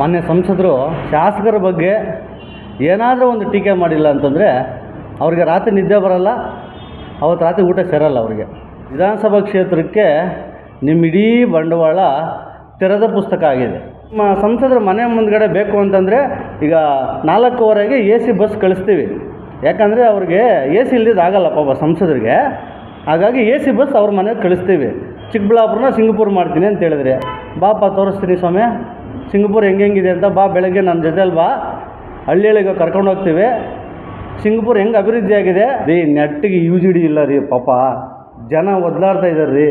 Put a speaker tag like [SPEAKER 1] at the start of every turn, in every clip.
[SPEAKER 1] ಮಾನ್ಯ ಸಂಸದರು, ಶಾಸಕರ ಬಗ್ಗೆ ಏನಾದರೂ ಒಂದು ಟೀಕೆ ಮಾಡಿಲ್ಲ ಅಂತಂದರೆ ಅವ್ರಿಗೆ ರಾತ್ರಿ ನಿದ್ದೆ ಬರಲ್ಲ, ಅವತ್ತು ರಾತ್ರಿ ಊಟ ಸೇರಲ್ಲ ಅವ್ರಿಗೆ. ವಿಧಾನಸಭಾ ಕ್ಷೇತ್ರಕ್ಕೆ ನಿಮ್ಮ ಇಡೀ ಬಂಡವಾಳ ತೆರೆದ ಪುಸ್ತಕ ಆಗಿದೆ. ನಮ್ಮ ಸಂಸದರ ಮನೆ ಮುಂದ್ಗಡೆ ಬೇಕು ಅಂತಂದರೆ ಈಗ ನಾಲ್ಕೂವರೆಗೆ ಎ ಸಿ ಬಸ್ ಕಳಿಸ್ತೀವಿ. ಯಾಕಂದರೆ ಅವ್ರಿಗೆ ಎ ಸಿ ಇಲ್ದಿದ್ದಾಗಲ್ಲ ಪಾಪ ಸಂಸದರಿಗೆ. ಹಾಗಾಗಿ ಎ ಸಿ ಬಸ್ ಅವ್ರ ಮನೆಗೆ ಕಳಿಸ್ತೀವಿ. ಚಿಕ್ಕಬಳ್ಳಾಪುರನ ಸಿಂಗಪುರ್ ಮಾಡ್ತೀನಿ ಅಂತ ಹೇಳಿದ್ರೆ. ಬಾಪ ತೋರಿಸ್ತೀನಿ ಸ್ವಾಮಿ. ಸಿಂಗಪುರ್ ಹೆಂಗೆ ಹೆಂಗಿದೆ ಅಂತ ಬಾ ಬೆಳಗ್ಗೆ ನನ್ನ ಜೊತೆಲಿ ಬಾ. ಹಳ್ಳಿ ಹಳ್ಳಿಗೆ ಕರ್ಕೊಂಡು ಹೋಗ್ತೀವಿ. ಸಿಂಗಪುರ್ ಹೆಂಗೆ ಅಭಿವೃದ್ಧಿ ಆಗಿದೆ? ರೀ, ನೆಟ್ಟಿಗೆ ಯು ಜಿ ಡಿ ಇಲ್ಲ ರೀ, ಪಾಪ. ಜನ ಒದ್ಲಾಡ್ತಾ ಇದ್ದಾರೆ ರೀ.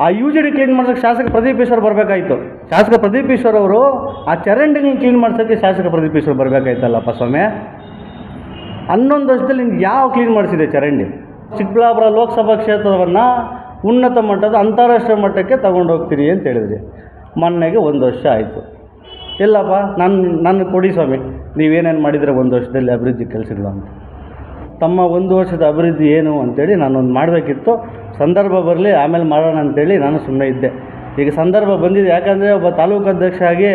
[SPEAKER 1] ಆ ಯು ಜಿ ಡಿ ಕ್ಲೀನ್ ಮಾಡ್ಸೋಕ್ಕೆ ಶಾಸಕ ಪ್ರದೀಪ್ ಈಶ್ವರ್ ಬರಬೇಕಾಯ್ತು. ಶಾಸಕ ಪ್ರದೀಪ್ ಈಶ್ವರ್ ಅವರು ಆ ಚರಂಡಿಗೆ ಕ್ಲೀನ್ ಮಾಡ್ಸೋಕ್ಕೆ ಶಾಸಕ ಪ್ರದೀಪ್ ಈಶ್ವರ್ ಬರಬೇಕಾಯ್ತಲ್ಲಪ್ಪ ಸ್ವಾಮಿ. ಹನ್ನೊಂದು ವರ್ಷದಲ್ಲಿ ನಿಮ್ಗೆ ಯಾವ ಕ್ಲೀನ್ ಮಾಡಿಸಿದೆ ಚರಂಡಿ? ಚಿಕ್ಕಬಳ್ಳಾಪುರ ಲೋಕಸಭಾ ಕ್ಷೇತ್ರವನ್ನು ಉನ್ನತ ಮಟ್ಟದ ಅಂತಾರಾಷ್ಟ್ರೀಯ ಮಟ್ಟಕ್ಕೆ ತಗೊಂಡು ಹೋಗ್ತೀರಿ ಅಂತ ಹೇಳಿದ್ರಿ. ಮೊನ್ನೆಗೆ ಒಂದು ವರ್ಷ ಆಯಿತು. ಇಲ್ಲಪ್ಪ ನನ್ನ ನನ್ನ ಕೊಡಿ ಸ್ವಾಮಿ, ನೀವೇನೇನು ಮಾಡಿದರೆ ಒಂದು ವರ್ಷದಲ್ಲಿ ಅಭಿವೃದ್ಧಿ ಕೆಲಸಗಳು ಅಂತ. ತಮ್ಮ ಒಂದು ವರ್ಷದ ಅಭಿವೃದ್ಧಿ ಏನು ಅಂತೇಳಿ ನಾನೊಂದು ಮಾಡಬೇಕಿತ್ತು. ಸಂದರ್ಭ ಬರಲಿ, ಆಮೇಲೆ ಮಾಡೋಣ ಅಂತೇಳಿ ನಾನು ಸುಮ್ಮನೆ ಇದ್ದೆ. ಈಗ ಸಂದರ್ಭ ಬಂದಿದೆ, ಯಾಕಂದರೆ ಒಬ್ಬ ತಾಲೂಕು ಅಧ್ಯಕ್ಷ ಆಗಿ,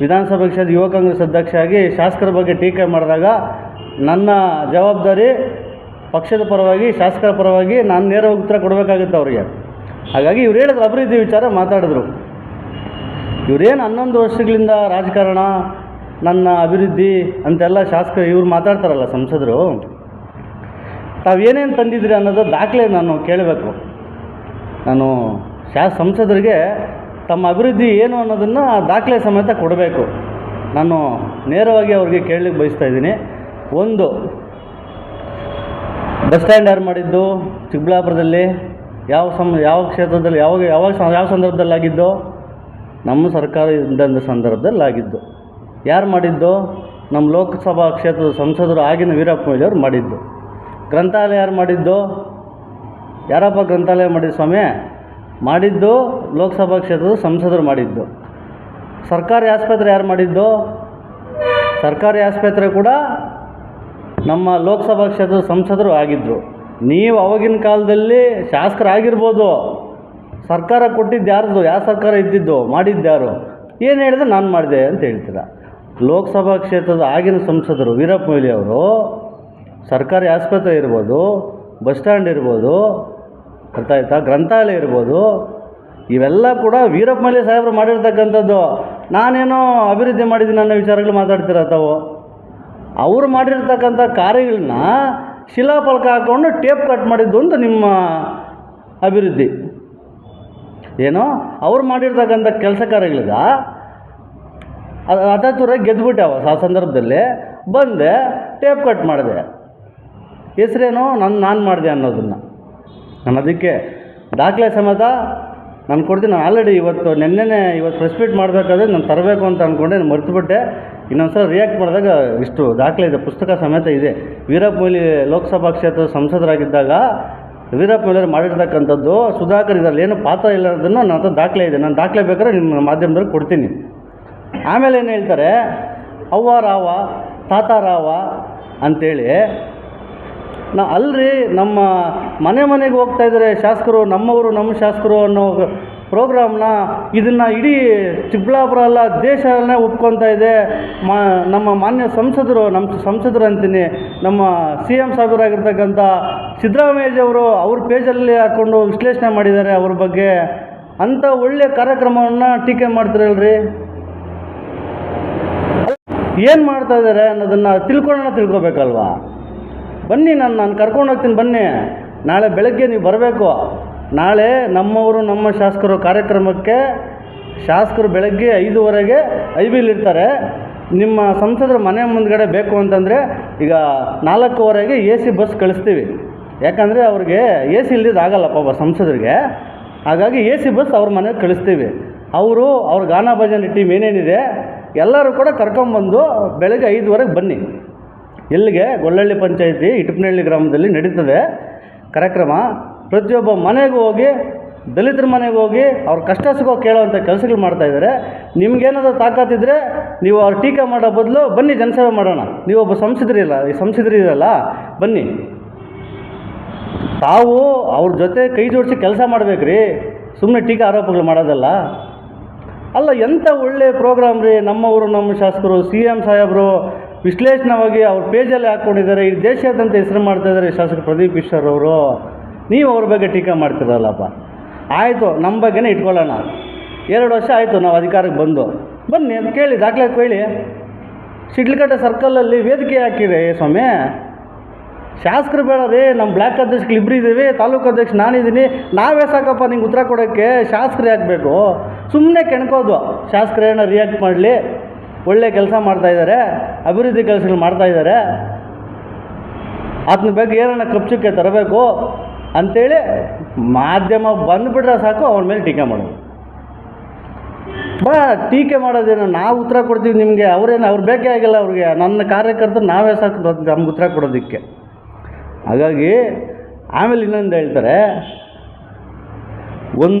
[SPEAKER 1] ವಿಧಾನಸಭಾ ಕ್ಷೇತ್ರದ ಯುವ ಕಾಂಗ್ರೆಸ್ ಅಧ್ಯಕ್ಷ ಆಗಿ, ಶಾಸಕರ ಬಗ್ಗೆ ಟೀಕೆ ಮಾಡಿದಾಗ ನನ್ನ ಜವಾಬ್ದಾರಿ ಪಕ್ಷದ ಪರವಾಗಿ, ಶಾಸಕರ ಪರವಾಗಿ ನಾನು ನೇರವಾಗಿ ಉತ್ತರ ಕೊಡಬೇಕಾಗುತ್ತೆ ಅವರಿಗೆ. ಹಾಗಾಗಿ ಇವ್ರು ಹೇಳಿದ್ರು, ಅಭಿವೃದ್ಧಿ ವಿಚಾರ ಮಾತಾಡಿದ್ರು. ಇವರೇನು ಹನ್ನೊಂದು ವರ್ಷಗಳಿಂದ ರಾಜಕಾರಣ, ನನ್ನ ಅಭಿವೃದ್ಧಿ ಅಂತೆಲ್ಲ ಶಾಸಕರು ಇವ್ರು ಮಾತಾಡ್ತಾರಲ್ಲ ಸಂಸದರು. ತಾವೇನೇನು ತಂದಿದ್ದೀರಿ ಅನ್ನೋದು ದಾಖಲೆ ನಾನು ಕೇಳಬೇಕು. ನಾನು ಶಾ, ಸಂಸದರಿಗೆ ತಮ್ಮ ಅಭಿವೃದ್ಧಿ ಏನು ಅನ್ನೋದನ್ನು ದಾಖಲೆ ಸಮೇತ ಕೊಡಬೇಕು. ನಾನು ನೇರವಾಗಿ ಅವ್ರಿಗೆ ಕೇಳಲಿಕ್ಕೆ ಬಯಸ್ತಾ ಇದ್ದೀನಿ. ಒಂದು, ಬಸ್ ಸ್ಟ್ಯಾಂಡ್ ಯಾರು ಮಾಡಿದ್ದು, ಚಿಕ್ಕಬಳ್ಳಾಪುರದಲ್ಲಿ, ಯಾವ ಸಮ ಯಾವ ಕ್ಷೇತ್ರದಲ್ಲಿ ಯಾವಾಗ ಯಾವಾಗ ಯಾವ ಸಂದರ್ಭದಲ್ಲಿ ಆಗಿದ್ದು ನಮ್ಮ ಸರ್ಕಾರ ಇದ್ದಂಥ ಸಂದರ್ಭದಲ್ಲಿ ಆಗಿದ್ದು ಯಾರು ಮಾಡಿದ್ದು? ನಮ್ಮ ಲೋಕಸಭಾ ಕ್ಷೇತ್ರದ ಸಂಸದರು ಆಗಿನ ವೀರಪ್ಪ ಮೊಯ್ಲಿ ಅವ್ರು ಮಾಡಿದ್ದು. ಗ್ರಂಥಾಲಯ ಯಾರು ಮಾಡಿದ್ದು? ಯಾರಪ್ಪ ಗ್ರಂಥಾಲಯ ಮಾಡಿದ್ದು ಸ್ವಾಮಿ? ಮಾಡಿದ್ದು ಲೋಕಸಭಾ ಕ್ಷೇತ್ರದ ಸಂಸದರು ಮಾಡಿದ್ದು. ಸರ್ಕಾರಿ ಆಸ್ಪತ್ರೆ ಯಾರು ಮಾಡಿದ್ದು? ಸರ್ಕಾರಿ ಆಸ್ಪತ್ರೆ ಕೂಡ ನಮ್ಮ ಲೋಕಸಭಾ ಕ್ಷೇತ್ರದ ಸಂಸದರು ಆಗಿದ್ದರು ನೀವು ಅವಾಗಿನ ಕಾಲದಲ್ಲಿ ಶಾಸಕರಾಗಿರ್ಬೋದು. ಸರ್ಕಾರ ಕೊಟ್ಟಿದ್ದು ಯಾರ್ದು? ಯಾವ ಸರ್ಕಾರ ಇದ್ದಿದ್ದು? ಮಾಡಿದ್ದ್ಯಾರು ಏನು ಹೇಳಿದ್ರೆ? ನಾನು ಮಾಡಿದೆ ಅಂತ ಹೇಳ್ತೀರ? ಲೋಕಸಭಾ ಕ್ಷೇತ್ರದ ಆಗಿನ ಸಂಸದರು ವೀರಪ್ಪ ಮೊಯ್ಲಿ ಅವರು, ಸರ್ಕಾರಿ ಆಸ್ಪತ್ರೆ ಇರ್ಬೋದು, ಬಸ್ ಸ್ಟ್ಯಾಂಡ್ ಇರ್ಬೋದು, ಅರ್ಥ ಗ್ರಂಥಾಲಯ ಇರ್ಬೋದು, ಇವೆಲ್ಲ ಕೂಡ ವೀರಪ್ಪ ಮೊಯ್ಲಿ ಸಾಹೇಬರು ಮಾಡಿರ್ತಕ್ಕಂಥದ್ದು. ನಾನೇನೋ ಅಭಿವೃದ್ಧಿ ಮಾಡಿದ್ದೀನಿ ಅನ್ನೋ ವಿಚಾರಗಳು ಮಾತಾಡ್ತೀರ ತಾವು? ಅವರು ಮಾಡಿರ್ತಕ್ಕಂಥ ಕಾರ್ಯಗಳನ್ನ ಶಿಲಾಫಲಕ ಹಾಕ್ಕೊಂಡು ಟೇಪ್ ಕಟ್ ಮಾಡಿದ್ದು ಅಂತ ನಿಮ್ಮ ಅಭಿವೃದ್ಧಿ. ಏನೋ ಅವ್ರು ಮಾಡಿರ್ತಕ್ಕಂಥ ಕೆಲಸ ಕಾರ್ಯಗಳಿಗೆ ಅದಾತುರ ಗೆದ್ದುಬಿಟ್ಟಾವ ಆ ಸಂದರ್ಭದಲ್ಲಿ ಬಂದೆ ಟೇಪ್ ಕಟ್ ಮಾಡಿದೆ. ಹೆಸ್ರೇನು ನಾನು ನಾನು ಮಾಡಿದೆ ಅನ್ನೋದನ್ನು. ನಾನು ಅದಕ್ಕೆ ದಾಖಲೆ ಸಮೇತ ನಾನು ಕೊಡ್ತೀನಿ. ನಾನು ಆಲ್ರೆಡಿ ಇವತ್ತು ನೆನ್ನೆನೇ ಇವತ್ತು ಪ್ರೆಸ್ ಮೀಟ್ ಮಾಡಬೇಕಾದ್ರೆ ನಾನು ತರಬೇಕು ಅಂತ ಅಂದ್ಕೊಂಡೆ ನಾನು ಮರ್ತುಬಿಟ್ಟೆ. ಇನ್ನೊಂದು ಸಲ ರಿಯಾಕ್ಟ್ ಮಾಡಿದಾಗ ಇಷ್ಟು ದಾಖಲೆ ಇದೆ, ಪುಸ್ತಕ ಸಮೇತ ಇದೆ. ವೀರಪ್ಪ ಮೊಯ್ಲಿ ಲೋಕಸಭಾ ಕ್ಷೇತ್ರದ ಸಂಸದರಾಗಿದ್ದಾಗ ವೀರಪ್ಪ ಮೇಲೆ ಮಾಡಿರ್ತಕ್ಕಂಥದ್ದು, ಸುಧಾಕರ್ ಇದರಲ್ಲಿ ಏನು ಪಾತ್ರ ಇಲ್ಲ ಅನ್ನೋದನ್ನು ನನ್ನ ಹತ್ರ ದಾಖಲೆ ಇದೆ. ನಾನು ದಾಖಲೆ ಬೇಕಾದ್ರೆ ನಿಮ್ಮ ಮಾಧ್ಯಮದಲ್ಲಿ ಕೊಡ್ತೀನಿ. ಆಮೇಲೆ ಏನು ಹೇಳ್ತಾರೆ, ಅವ್ವ ರಾವ, ತಾತ ರಾವ ಅಂಥೇಳಿ ನಾ ಅಲ್ರಿ ನಮ್ಮ ಮನೆ ಮನೆಗೆ ಹೋಗ್ತಾ ಇದ್ದಾರೆ ಶಾಸಕರು, ನಮ್ಮವರು ನಮ್ಮ ಶಾಸಕರು ಅನ್ನೋ ಪ್ರೋಗ್ರಾಮ್ನ ಇದನ್ನು ಇಡೀ ಚಿಕ್ಕಬಳ್ಳಾಪುರ ಅಲ್ಲ ದೇಶನೇ ಒಪ್ಕೊತಾ ಇದೆ. ಮಾ, ನಮ್ಮ ಮಾನ್ಯ ಸಂಸದರು ನಮ್ಮ ಸಂಸದರು ಅಂತೀನಿ, ನಮ್ಮ ಸಿ ಎಂ ಸಾಹೇಬರಾಗಿರ್ತಕ್ಕಂಥ ಸಿದ್ದರಾಮಯ್ಯಜಿಯವರು ಅವ್ರ ಪೇಜಲ್ಲಿ ಹಾಕ್ಕೊಂಡು ವಿಶ್ಲೇಷಣೆ ಮಾಡಿದ್ದಾರೆ ಅವ್ರ ಬಗ್ಗೆ. ಅಂಥ ಒಳ್ಳೆಯ ಕಾರ್ಯಕ್ರಮವನ್ನು ಟೀಕೆ ಮಾಡ್ತಿರಲ್ರಿ ಏನು ಮಾಡ್ತಾ ಇದ್ದಾರೆ ಅನ್ನೋದನ್ನು ತಿಳ್ಕೊಳ್ಳೋಣ, ತಿಳ್ಕೊಬೇಕಲ್ವಾ? ಬನ್ನಿ ನಾನು ನಾನು ಕರ್ಕೊಂಡು ಹೋಗ್ತೀನಿ, ಬನ್ನಿ. ನಾಳೆ ಬೆಳಗ್ಗೆ ನೀವು ಬರಬೇಕು. ನಾಳೆ ನಮ್ಮವರು, ನಮ್ಮ ಶಾಸಕರು ಕಾರ್ಯಕ್ರಮಕ್ಕೆ ಶಾಸಕರು ಬೆಳಗ್ಗೆ ಐದುವರೆಗೆ ಐಬಿಲಿರ್ತಾರೆ ನಿಮ್ಮ ಸಂಸದರ ಮನೆ ಮುಂದ್ಗಡೆ ಬೇಕು ಅಂತಂದರೆ ಈಗ ನಾಲ್ಕೂವರೆಗೆ ಎ ಸಿ ಬಸ್ ಕಳಿಸ್ತೀವಿ. ಯಾಕಂದರೆ ಅವ್ರಿಗೆ ಎ ಸಿ ಇಲ್ದಿದ್ದು ಸಂಸದರಿಗೆ. ಹಾಗಾಗಿ ಎ ಸಿ ಬಸ್ ಅವ್ರ ಮನೆಗೆ ಕಳಿಸ್ತೀವಿ. ಅವರು ಅವ್ರ ಗಾನ ಭಜನೆ ಟೀಮ್ ಏನೇನಿದೆ ಎಲ್ಲರೂ ಕೂಡ ಕರ್ಕೊಂಬಂದು ಬೆಳಗ್ಗೆ ಐದುವರೆಗೆ ಬನ್ನಿ. ಎಲ್ಲಿಗೆ ಗೊಳ್ಳಳ್ಳಿ ಪಂಚಾಯಿತಿ ಇಟಪನಹಳ್ಳಿ ಗ್ರಾಮದಲ್ಲಿ ನಡೀತದೆ ಕಾರ್ಯಕ್ರಮ. ಪ್ರತಿಯೊಬ್ಬ ಮನೆಗೂ ಹೋಗಿ, ದಲಿತರ ಮನೆಗೆ ಹೋಗಿ ಅವ್ರ ಕಷ್ಟ ಸುಖ ಕೇಳೋವಂಥ ಕೆಲಸಗಳು ಮಾಡ್ತಾಯಿದ್ದಾರೆ ನಿಮ್ಗೇನಾದರೂ ತಾಕತ್ತಿದ್ರೆ ನೀವು ಅವ್ರ ಟೀಕೆ ಮಾಡೋ ಬದಲು ಬನ್ನಿ ಜನಸೇವೆ ಮಾಡೋಣ. ನೀವೊಬ್ಬ ಸಂಸದರಿಲ್ಲ ಈ ಸಂಸದರಿರಲ್ಲ ಬನ್ನಿ. ತಾವು ಅವ್ರ ಜೊತೆ ಕೈ ಜೋಡಿಸಿ ಕೆಲಸ ಮಾಡ್ಬೇಕ್ರಿ. ಸುಮ್ಮನೆ ಟೀಕೆ ಆರೋಪಗಳು ಮಾಡೋದಲ್ಲ. ಅಲ್ಲ ಎಂಥ ಒಳ್ಳೆ ಪ್ರೋಗ್ರಾಮ್ ರೀ? ನಮ್ಮವರು ನಮ್ಮ ಶಾಸಕರು, ಸಿ ಎಂ ಸಾಹೇಬರು ವಿಶ್ಲೇಷಣವಾಗಿ ಅವ್ರ ಪೇಜಲ್ಲಿ ಹಾಕ್ಕೊಂಡಿದ್ದಾರೆ. ಈ ದೇಶಾದ್ಯಂತ ಹೆಸರು ಮಾಡ್ತಾ ಇದ್ದಾರೆ ಶಾಸಕ ಪ್ರದೀಪ್ ಈಶ್ವರ್ ಅವರು. ನೀವು ಅವ್ರ ಬಗ್ಗೆ ಟೀಕೆ ಮಾಡ್ತಿರಲ್ಲಪ್ಪ. ಆಯಿತು, ನಮ್ಮ ಬಗ್ಗೆನೇ ಇಟ್ಕೊಳ್ಳೋಣ. ಎರಡು ವರ್ಷ ಆಯಿತು ನಾವು ಅಧಿಕಾರಕ್ಕೆ ಬಂದು. ಬನ್ನಿ, ಅದು ಕೇಳಿ, ದಾಖಲೆ ಕೇಳಿ. ಶಿಡ್ಲಘಟ್ಟ ಸರ್ಕಲಲ್ಲಿ ವೇದಿಕೆ ಹಾಕಿದೆ, ಸ್ವಾಮಿ. ಶಾಸಕರು ಬೇಡ ರೀ, ನಮ್ಮ ಬ್ಲ್ಯಾಕ್ ಅಧ್ಯಕ್ಷಗಳು ಇಬ್ಬರು ಇದ್ದೀವಿ ತಾಲೂಕು ಅಧ್ಯಕ್ಷ ನಾನಿದ್ದೀನಿ. ನಾವೇ ಸಾಕಪ್ಪ ನಿಂಗೆ ಉತ್ತರ ಕೊಡೋಕ್ಕೆ ಶಾಸಕರು ಹಾಕಬೇಕು ಸುಮ್ಮನೆ ಕೆಣ್ಕೋದು. ಶಾಸಕರು ಏನೋ ರಿಯಾಕ್ಟ್ ಮಾಡಲಿ. ಒಳ್ಳೆ ಕೆಲಸ ಮಾಡ್ತಾಯಿದ್ದಾರೆ ಅಭಿವೃದ್ಧಿ ಕೆಲಸಗಳು ಮಾಡ್ತಾಯಿದ್ದಾರೆ ಅದನ್ನ ಬಗ್ಗೆ ಏನನ್ನ ಕಪ್ಚಕ್ಕೆ ತರಬೇಕು. ಅಂಥೇಳಿ ಮಾಧ್ಯಮ ಬಂದುಬಿಟ್ರೆ ಸಾಕು, ಅವ್ರ ಮೇಲೆ ಟೀಕೆ ಮಾಡೋದು. ಬಾ, ಟೀಕೆ ಮಾಡೋದೇನು? ನಾವು ಉತ್ತರ ಕೊಡ್ತೀವಿ ನಿಮಗೆ, ಅವರೇನು, ಅವ್ರು ಬೇಕೇ ಆಗಿಲ್ಲ ಅವ್ರಿಗೆ. ನನ್ನ ಕಾರ್ಯಕರ್ತರು ನಾವೇ ಸಾಕು ನಮ್ಗೆ ಉತ್ತರ ಕೊಡೋದಕ್ಕೆ. ಹಾಗಾಗಿ ಆಮೇಲೆ ಇನ್ನೊಂದು ಹೇಳ್ತಾರೆ, ಒಂದು